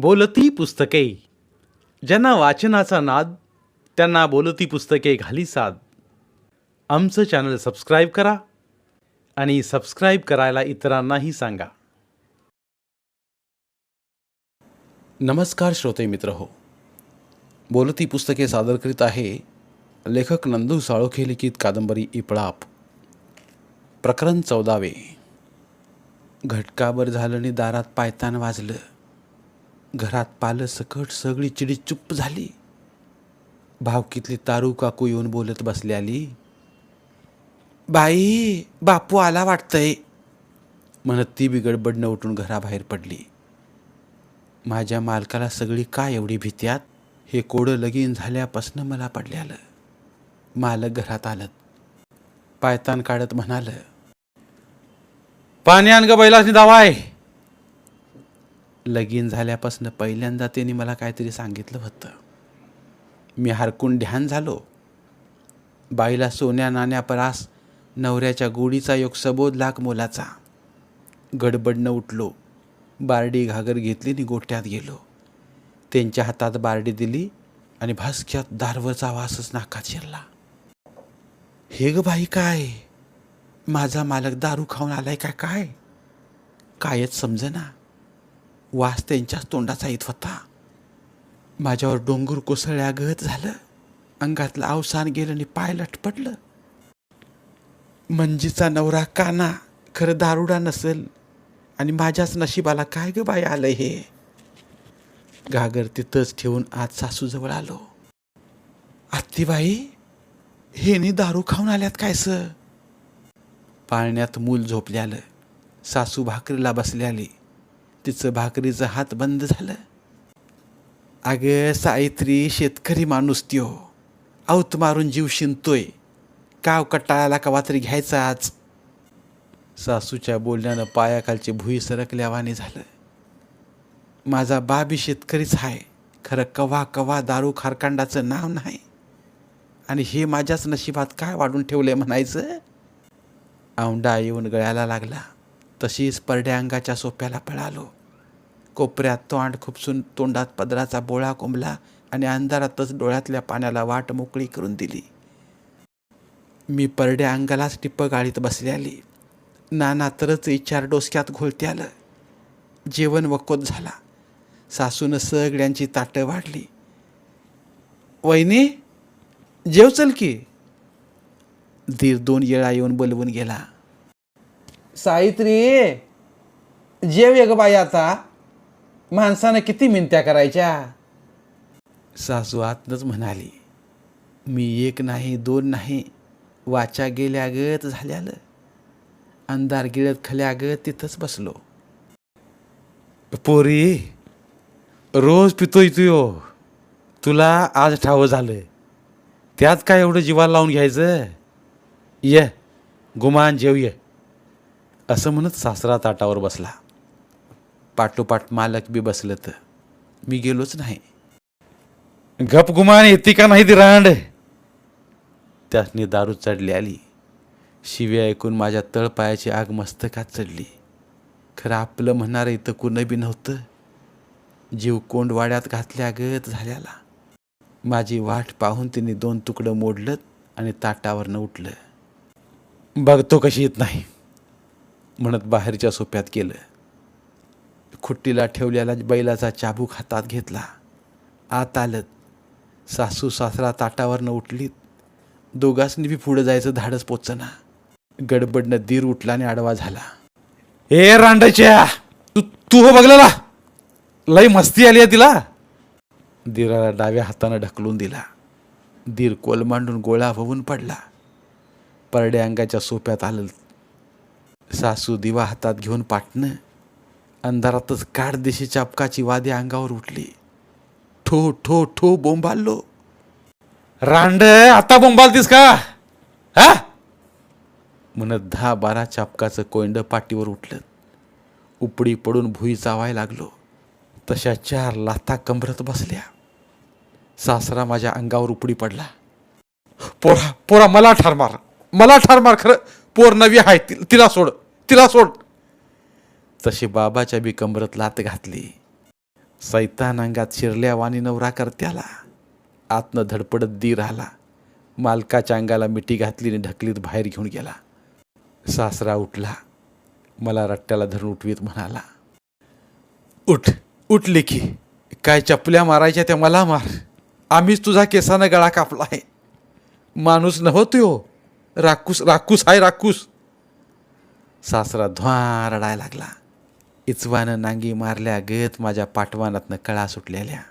बोलती पुस्तके. ज्यांना वाचनाचा नाद त्यांना बोलती पुस्तके घाली साद. आमचं चॅनल सबस्क्राईब करा आणि सबस्क्राईब करायला इतरांनाही सांगा. नमस्कार श्रोते मित्र हो. बोलती पुस्तके सादर करीत आहे लेखक नंदू साळोखे लिखित कादंबरी इपळाप. प्रकरण चौदावे. घटकाभर झालं आणि दारात पायतान वाजलं. घरात पालं सकट सगळी चिडी चुप्प झाली. भावकीतली तारू काकू येऊन बोलत बसल्याली बाई बापू आला वाटतंय. म्हणत ती बिगडबडणं उठून घराबाहेर पडली. माझ्या मालकाला सगळी काय एवढी भीत्यात हे कोडं लगीन झाल्यापासनं मला पडल्यालं मालक घरात आलत. पायतान काढत म्हणाल पाणी आण ग बैलासनी दावाय. लगीन झाल्यापासून पहिल्यांदा त्यांनी मला काहीतरी सांगितलं होतं. मी हरकून ध्यान झालो. बाईला सोन्या नाण्या परास नवऱ्याच्या गोडीचा योग सबोध लाख मोलाचा. गडबडनं उठलो. बारडी घागर घेतली आणि गोठ्यात गेलो. त्यांच्या हातात बारडी दिली आणि भासक्यात दारवरचा वासच नाकात शिरला. हे ग बाई काय? माझा मालक दारू खाऊन आलाय का काय? कायच समजेना. वास त्यांच्याच तोंडाचा येत होता. माझ्यावर डोंगर कोसळल्यागत झालं. अंगातलं अवसान गेलं आणि पाय लटपटलं. मंजीचा नवरा काना खरं दारुडा नसेल आणि माझ्याच नशिबाला काय ग बाई आलं हे? घागर तिथंच ठेवून आज सासूजवळ आलो. आत्तीबाई हेनी दारू खाऊन आल्यात काय स? पाळण्यात मूल झोपल्यालं. सासू भाकरीला बसल्याली. तिचं भाकरीचं हात बंद झालं. अगं सावित्री शेतकरी माणूस त्यो. औत मारून जीव शिंतोय. काव कटाळाला कवा तरी घ्यायचा आज. सासूच्या बोलण्यानं पायाखालची भुई सरकल्यावाने झालं. माझा बाबी शेतकरीच आहे खरं कवा कवा दारू खारकांडाचं नाव नाही. आणि हे माझ्याच नशिबात काय वाढून ठेवलंय म्हणायचं? औंडा येऊन गळ्याला लागला. तशीच परड्या अंगाच्या सोप्याला पळालो. कोपऱ्यात तोंड खुपसून तोंडात पदराचा बोळा कोंबला आणि अंधारातच डोळ्यातल्या पाण्याला वाट मोकळी करून दिली. मी परड्या अंगालाच टिप्प गाडीत बसल्याली. नाना तरच विचार डोसक्यात घोळते आलं. जेवण वकोत झाला. सासूनं सगळ्यांची ताटं वाढली. वहिनी जेव चल की. दीर दोन येळा येऊन बोलवून गेला. सावित्री जेव ये ग बाई आता. माणसानं किती मिनत्या करायच्या? सासू आतनच म्हणाली मी एक नाही दोन नाही वाचा गेल्यागत झाल्यालं. अंधार गिळत खल्यागत तिथंच बसलो. पोरी रोज पितोय तुयो तुला आज ठावं झालं त्यात काय एवढं जीवाला लावून घ्यायचं? ये गुमान जेव ये. असं म्हणत सासरा ताटावर बसला. पाठोपाठ मालक बी बसलं तर. मी गेलोच नाही. गप गुमान येते का नाही ती रांड? त्यासनी दारू चढली आली. शिव्या ऐकून माझ्या तळपायाची आग मस्तकात चढली. खरं आपलं म्हणणारं इथं कुणं बी नव्हतं. जीव कोंडवाड्यात घातल्यागत झाल्याला. माझी वाट पाहून तिने दोन तुकडं मोडलं आणि ताटावरनं उठलं. बघतो कशी येत नाही. म्हणत बाहेरच्या सोप्यात केलं खुट्टीला ठेवलेला बैलाचा चाबूक हातात घेतला. आत आलत सासू सासरा ताटावरनं उठलीत. दोघांनी बी पुढं जायचं धाडस पोचना. गडबडनं दीर उठला आणि आडवा झाला. ए रांडाच्या! तू तू हो बघलेला? लई मस्ती आली आहे तिला. दीराला डाव्या हातानं ढकलून दिला. दीर कोल मांडून गोळा होऊन पडला. परड्या अंगाच्या सोप्यात आलं. सासू दिवा हातात घेऊन पाटणं. अंधारातच काडदेशी चापकाची वादे अंगावर उठली. ठो ठो ठो बोंबाललो. रांड आता बोंबालतीस का? हा? म्हणत दहा बारा चापकाचं कोंड पाठीवर उठलं. उपडी पडून भुई चावाय लागलो. तशा चार लाथा कमरत बसल्या. सासरा माझ्या अंगावर उपडी पडला. पोरा पोरा मला ठार मार. मला ठार मार खरं. पोर नवी आहे ति- तिला सोड तिला सोड. तशी बाबाच्या बी कमरत लात घातली. सैतान अंगात शिरल्या वाणी नवरा करत्याला. आतनं धडपडत दीर आला. मालकाच्या अंगाला मिठी घातली आणि ढकलीत बाहेर घेऊन गेला. सासरा उठला. मला रट्ट्याला धरून उठवीत म्हणाला उठ उठ लेखी. काय चपल्या मारायच्या त्या मला मार. आम्हीच तुझा केसानं गळा कापला आहे माणूस नव्हतो राखूस राखूस आहे राखूस सासरा ध्वा रडायला लागला. इचवानं नांगी मारल्या गत माझ्या पाठवानातनं कळा सुटलेल्या.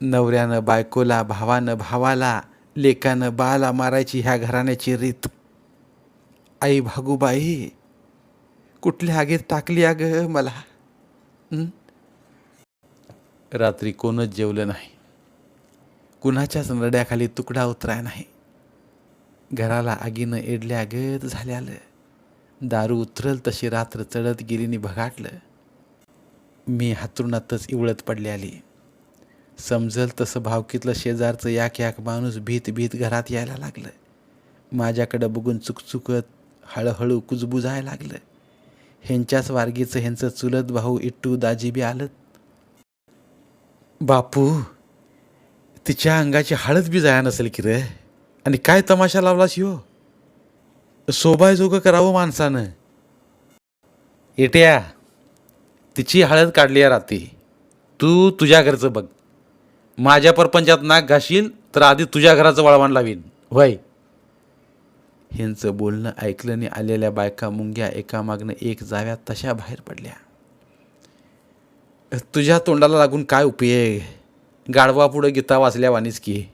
नवऱ्यानं बायकोला भावानं भावाला लेकानं बाला मारायची ह्या घराण्याची रीत. आई भागूबाई कुठल्या आगीत टाकली अग मला? रात्री कोणच जेवलं नाही. कुणाच्याच नड्याखाली तुकडा उतराय नाही. घराला आगीनं एडल्या गत झाल्यालं. दारू उतरल तशी रात्र चढत गिरीने भगाटलं. मी हातरुणातच इवळत पडली आली. समजल तसं भावकीतलं शेजारचं याक याक माणूस भीत भीत घरात यायला लागलं. माझ्याकडं बघून चुकचुकत हळूहळू कुजबुजायला लागलं. ह्यांच्याच वारगीचं ह्यांचं चुलत भाऊ इट्टू दाजी बी आलं बापू तिच्या अंगाची हळद बी जाया नसेल की रे? आणि काय तमाशा लावलास हो शोभायजोगं करावं माणसानं. येट्या तिची हळद काढली आहे राती तू तुझ्या घरचं बघ. माझ्या परपंचात नाक घाशील तर आधी तुझ्या घराचं वळवण लावीन. वय ह्यांचं बोलणं ऐकलं आलेल्या बायका मुंग्या एकामागनं एक जाव्या तशा बाहेर पडल्या. तुझ्या तोंडाला लागून काय उपयोग? गाढवा पुढं गीता वाचल्या वाणीच की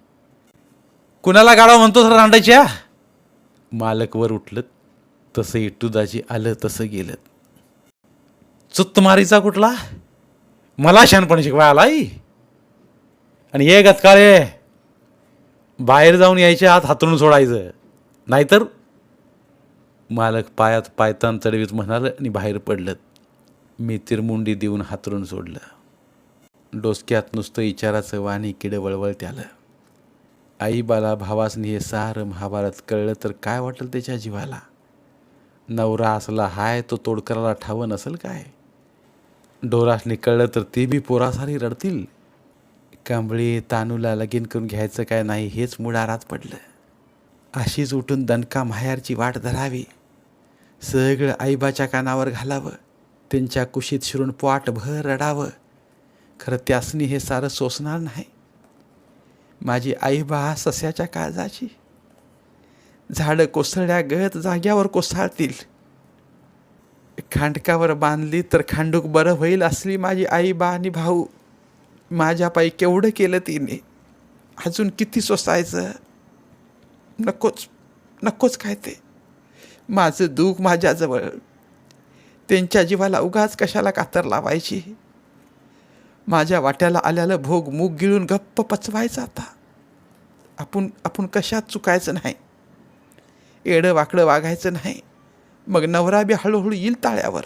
कुणाला गाढवा म्हणतोस रांडायच्या मालकवर उठलं तसं इटुदाजी आलं तसं गेलं. चुत्तमारीचा कुठला? मला शहाणपणे शिकवाय आलाय? आणि ये गतकाळे बाहेर जाऊन यायच्या आत हातरून सोडायचं. नाहीतर मालक पायात पायतान चढवीत म्हणाल आणि बाहेर पडलं. मी तिरमुंडी देऊन हातरून सोडलं. डोसक्यात नुसतं विचाराचं वाणी किडं वळवळ त्यालं आईबाला भावासनी हे सारं महाभारत कळलं तर काय वाटेल त्याच्या जीवाला? नवरा असला हाय तो तोडकराला ठावं नसेल काय? डोरासनी कळलं तर ते बी पोरासारी रडतील. कांबळी तानूला लगीन करून घ्यायचं काय नाही हेच मुळारात पडलं. अशीच उठून दणका माहेरची वाट धरावी. सगळं आईबाच्या कानावर घालावं. त्यांच्या कुशीत शिरून पोटभर रडावं. खरं त्यासनी हे सारं सोसणार नाही. माझी आईबा सस्याच्या काळजाची. झाडं कोसळल्या गत जाग्यावर कोसळतील. खांडकावर बांधली तर खांडूक बरं होईल असली माझी आई बा आणि भाऊ. माझ्या पायी केवढं केलं तिने? अजून किती सोसायचं? नकोच नकोच काय ते? माझं दुःख माझ्याजवळ. त्यांच्या जीवाला उगाच कशाला कातर लावायची? माझ्या वाट्याला आल्याला भोग मूग गिळून गप्प पचवायचा आता. आपण आपण कशात चुकायचं नाही. एडं वाकडं वागायचं नाही. मग नवरा बी हळूहळू येईल ताळ्यावर.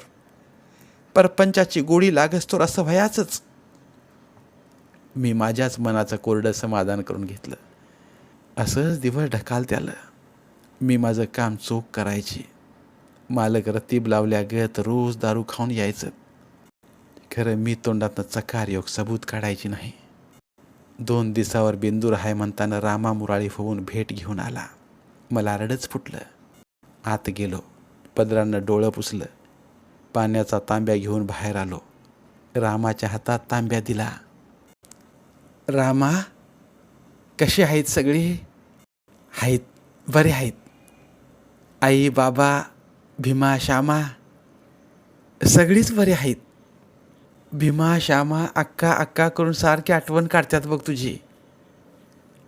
परपंचाची गोडी लागस्तोर असं व्हायचंच. मी माझ्याच मनाचं कोरडं समाधान करून घेतलं. असंच दिवस ढकाल त्याला. मी माझं काम चोख करायची. मालक रतीब लावल्या गत रोज दारू खाऊन यायचं. खरं मी तोंडातनं चकार योग सबूत काढायची नाही. दोन दिवसावर बेंदूर आहे म्हणताना रामा मुराळी होऊन भेट घेऊन आला. मला रडच फुटलं. आत गेलो. पदरानं डोळं पुसलं. पाण्याचा तांब्या घेऊन बाहेर आलो. रामाच्या हातात तांब्या दिला. रामा कशी आहेत सगळी? आहेत. बरे आहेत. आई बाबा भीमा श्यामा सगळीच बरे आहेत. भीमा श्यामा अक्का अक्का करून सारखी आठवण काढतात बघ तुझी.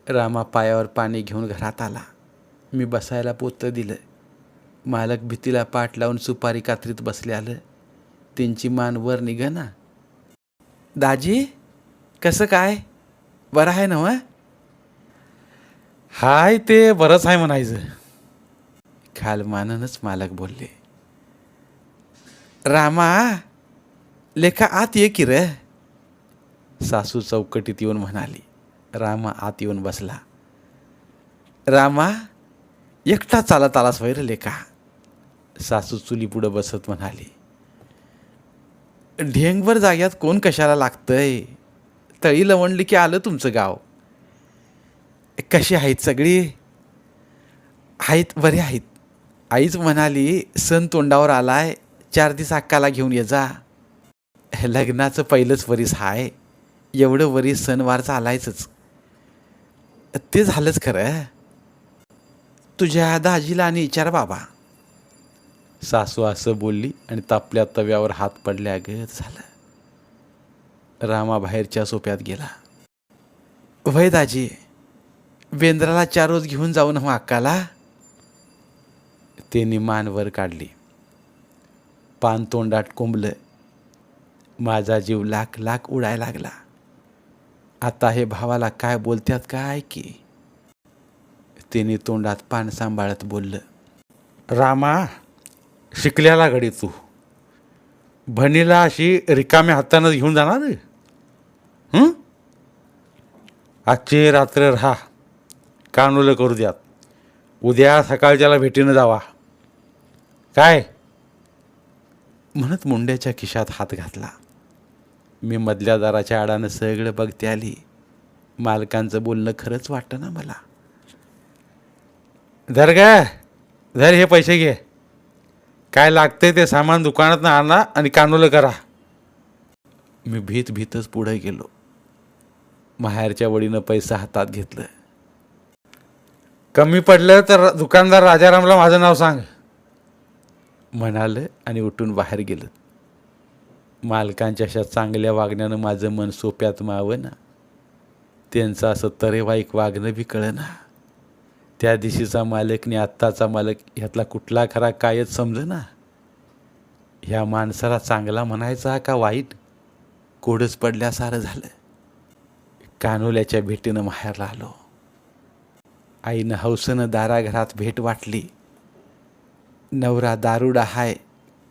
रामा पायावर पाणी घेऊन घरात आला. मी बसायला पोतं दिलं. मालक भीतीला पाठ लावून सुपारी कात्रीत बसले आलं. त्यांची मान वर निघ ना. दाजी कसं काय? बरं आहे ना मग हाय ते बरंच आहे म्हणायचं. खाल माननच मालक बोलले. रामा लेखा आत ये की रे सासू चौकटीत येऊन म्हणाली रामा आत येऊन बसला. रामा एकटा चालत आलास वैर लेखा. सासू चुली पुढं बसत म्हणाली ढेंगभर जाग्यात कोण कशाला लागतंय? तळी लवणली की आलं तुमचं गाव? कशी आहेत सगळी? आहेत बरे आहेत. आईच म्हणाली सण तोंडावर आलाय चार दिवस अक्काला घेऊन ये जा. लग्नाचं पहिलंच वरीस हाय. एवढं वरीस सणवार चालायचंच. ते झालंच खरं. तुझ्या दाजीला आणि विचार बाबा. सासू असं बोलली आणि तापल्या तव्यावर हात पडल्यागत झालं. रामा बाहेरच्या सोप्यात गेला. वय दाजी बेंद्राला चार रोज घेऊन जाऊ ना मग अक्काला? त्यांनी मान वर काढली. पान तोंडात कोंबलं माझा जीव लाख लाख उडायला लागला. आता हे भावाला काय बोलत्यात काय की? तिने तोंडात पान सांभाळत बोललं रामा शिकल्याला घडी तू. भणीला अशी रिकाम्या हातानं घेऊन जाणार हं? आजची रात्र राहा. कानूलं करू द्यात. उद्या सकाळच्याला भेटीनं जावा. काय? म्हणत मुंड्याच्या खिशात हात घातला. मी मधल्या दाराच्या आडानं सगळं बघते आली. मालकांचं बोलणं खरंच वाटतं ना मला. धर ग धर हे पैसे घे. काय लागतंय ते सामान दुकानात आणा आणि कानूलं करा. मी भीत भीतच पुढे गेलो. माहेरच्या वडीनं पैसा हातात घेतलं. कमी पडलं तर दुकानदार राजारामला माझं नाव सांग. म्हणालं आणि उठून बाहेर गेलं. मालकांच्या अशा चांगल्या वागण्यानं माझं मन सोप्यात मावं ना त्यांचं असं तरेवाईक वागणं बी कळना. त्या दिवशीचा आणि आत्ताचा मालक ह्यातला कुठला खरा कायच समजेना. ह्या माणसाला चांगला म्हणायचा का वाईट? कोडच पडल्यासारं झालं. कानोल्याच्या भेटीनं माहेरला आलो. आईनं हौसनं दाराघरात भेट वाटली. नवरा दारुडा हाय.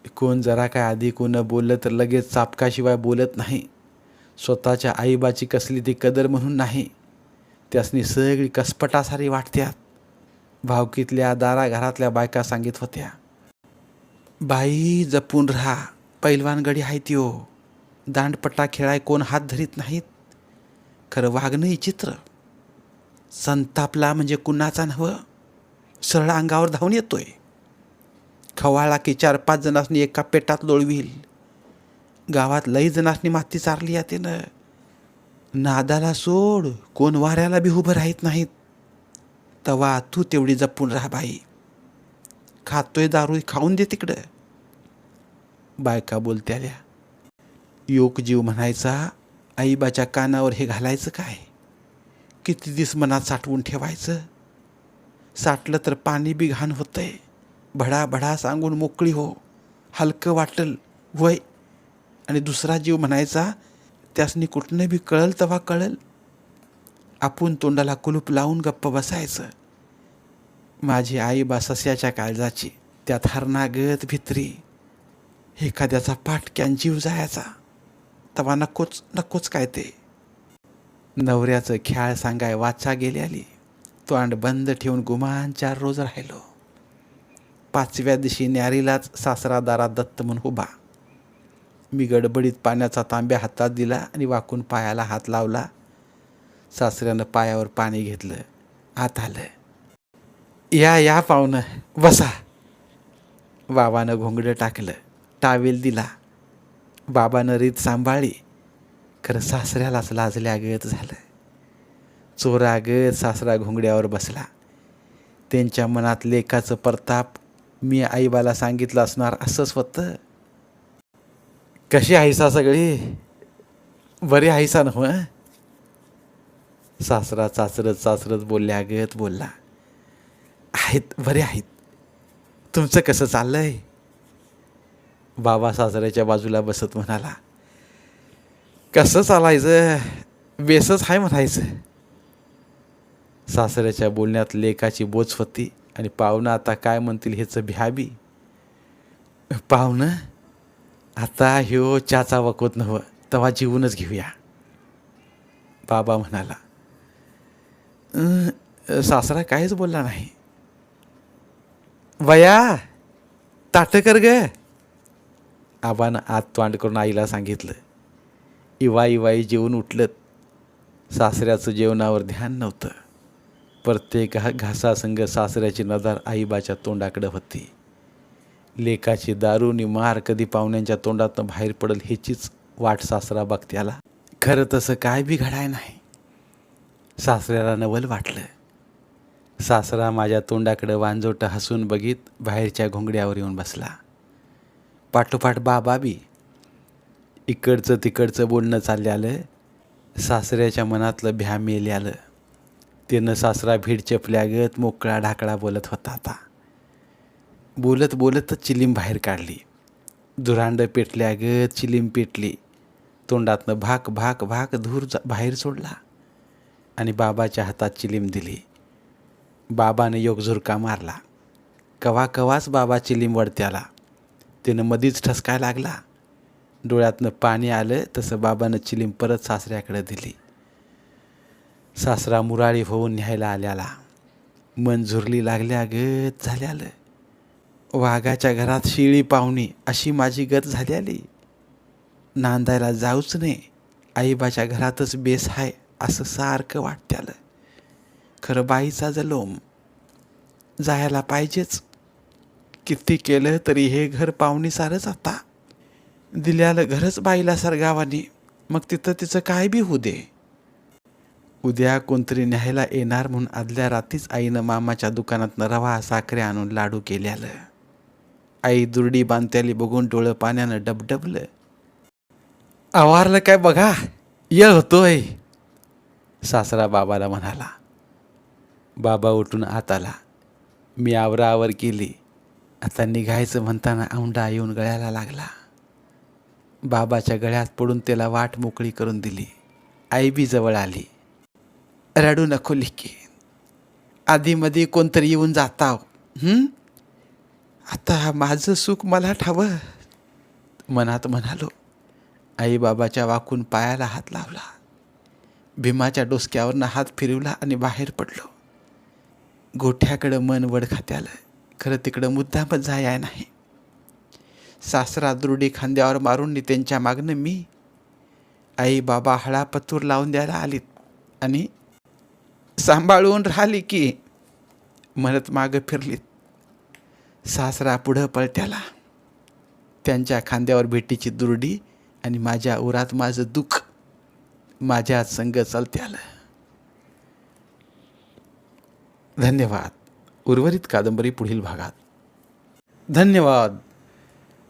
कोण जरा काय आधी कोण बोललं तर लगेच चापकाशिवाय बोलत नाही. स्वतःच्या आईबाची कसली ती कदर म्हणून नाही. त्यासनी सगळी कसपटासारी वाटत्यात. भावकीतल्या दाराघरातल्या बायका सांगित होत्या बाई जपून राहा. पैलवानगडी आहे आहे हो दांडपट्टा खेळाय कोण हात धरीत नाहीत. खरं वागणं चित्र. संतापला म्हणजे कुणाचा नव सरळ अंगावर धावून येतोय. खवाळा की चार पाच जणांनी एका पेटात लोळवील गावात लई जणांनी माती चारली आहे त्यानं नादाला सोड कोण वाऱ्याला बी उभं राहत नाहीत. तवा तू तेवढी जपून राहा बाई. खातोय दारू खाऊन दे तिकडं. बायका बोलत्याल्या योग जीव म्हणायचा आईबाच्या कानावर हे घालायचं काय? किती दिस मनात साठवून ठेवायचं? साठलं तर पाणी बी घाण होतंय. भडा भडा सांगून मोकळी हो हलकं वाटल वय. आणि दुसरा जीव म्हणायचा त्यासनी कुठनं बी कळल तवा कळल. आपण तोंडाला कुलूप लावून गप्प बसायचं. माझी आई बासस्याच्या काळजाची त्यात हरणागत भित्री. एखाद्याचा पाटक्यान जीव जायचा. तवा नकोच नकोच काय ते. नवऱ्याचं ख्याळ सांगाय वाचा गेली आली तोंड बंद ठेवून गुमान चार रोज राहिलो. पाचव्या दिवशी न्यारीलाच सासरा दारात दत्त म्हणून उभा. मी गडबडीत पाण्याचा तांब्या हातात दिला आणि वाकून पायाला हात लावला. सासऱ्यानं पायावर पाणी घेतलं. आत आलं. या या पाहुणं बसा. बाबानं घोंगडं टाकलं. टावेल दिला. बाबानं रीत सांभाळली. खरं सासऱ्यालाच लाजल्यागत झालं. चोरागत सासरा घोंगड्यावर बसला. त्यांच्या मनात लेखाचं परताप मी आईबाला सांगितलं असणार असंच फक्त. कशी हायसा सगळी? बरी हायसा नव हो, सासरा चाचरत चाचरत बोलल्यागत बोलला. आहेत बरे आहेत. तुमचं कसं चाललंय? बाबा सासऱ्याच्या बाजूला बसत म्हणाला. कसं चालायचं? बेसच आहे म्हणायचं. सासऱ्याच्या बोलण्यात लेखाची बोच होती. आणि पाहुणं आता काय म्हणतील ह्याचं भ्याबी पाहुणं आता ह्यो चाचा वकवत नव्ह तेव्हा जीवनच घेऊया. बाबा म्हणाला सासरा काहीच बोलला नाही. वया ताटकर ग. आबानं आत तोंड करून आईला सांगितलं इवाई इवाई जेवून उठलत. सासऱ्याचं जेवणावर ध्यान नव्हतं. प्रत्येक घा घासासंग सासऱ्याची नजर आईबाच्या तोंडाकडं होती. लेकाची दारूनी मार कधी पाहुण्यांच्या तोंडातनं बाहेर पडल ह्याचीच वाट सासरा बघत्याला. खरं तसं काय बी घडाय नाही. सासऱ्याला नवल वाटलं. सासरा माझ्या तोंडाकडं वांजोटं हसून बघीत बाहेरच्या घोंगड्यावर येऊन बसला. पाठोपाठ बाबा बी. इकडचं तिकडचं बोलणं चालले आलं सासऱ्याच्या मनातलं भ्या मेल्यालं. त्यानं सासरा भीड चपल्यागत मोकळा ढाकळा बोलत होता आता. बोलत बोलतच चिलीम बाहेर काढली. धुरांड पेटल्यागत चिलीम पेटली. तोंडातनं भाक भाक भाक धूर बाहेर सोडला. आणि बाबाच्या हातात चिलीम दिली. बाबाने योग झुरका मारला. कवा कवाच बाबा चिलीम वडत्याला. त्यानं मधीच ठसकाय लागला. डोळ्यातनं पाणी आलं तसं बाबानं चिलीम परत सासऱ्याकडे दिली. सासरा मुराळी होऊन न्यायला आल्याला. मन झुरली लागल्यागत झाल्यालं. वाघाच्या घरात शिळी पाहुणी अशी माझी गत झाल्याली. नांदायला जाऊच नाही आईबाच्या घरातच बेस आहे असं सारखं वाटत्यालं. खरं बाईचा जलोम जायला पाहिजेच. किती केलं तरी हे घर पाहुणीसारच आता. दिल्यालं घरच बाईला सरगावानी. मग तिथं तिचं काय बी होऊ दे. उद्या कोणतरी न्यायला येणार म्हणून आदल्या रात्रीच आईनं मामाच्या दुकानातनं रवा साखरे आणून लाडू केल्यालं. आई दुर्डी बांधत्याली बघून डोळं पाण्यानं डबडबलं. आवारलं काय बघा? येळ होतोय. सासरा बाबाला म्हणाला बाबा उठून आत आला मी आवराआवर केली आता निघायचं म्हणताना औंडा येऊन गळ्याला लागला. बाबाच्या गळ्यात पडून त्याला वाट मोकळी करून दिली. आई बी जवळ आली. रडू नको लिखी आधीमध्ये कोणतरी येऊन जाताव. आता माझं सुख मला ठावं. मनात म्हणालो आईबाबाच्या वाकून पायाला हात लावला. भीमाच्या डोसक्यावरनं हात फिरवला आणि बाहेर पडलो. गोठ्याकडं मन वड खात्यालं खरं तिकडं मुद्दामच जाया नाही. सासरा दुरडी खांद्यावर मारून त्यांच्या मागणं मी आई बाबा हळा पतूर लावून द्यायला आलीत आणि सांभाळून राहिली की म्हणत मागं फिरलीत. सासरा पुढं पळत्याला. त्यांच्या खांद्यावर भेटीची दुरडी आणि माझ्या उरात माझं दुःख माझ्या संग चालत्याला. धन्यवाद. उर्वरित कादंबरी पुढील भागात. धन्यवाद.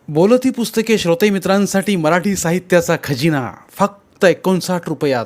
बोलती पुस्तके श्रोते मित्रांसाठी मराठी साहित्याचा खजिना फक्त एकोणसाठ रुपयात.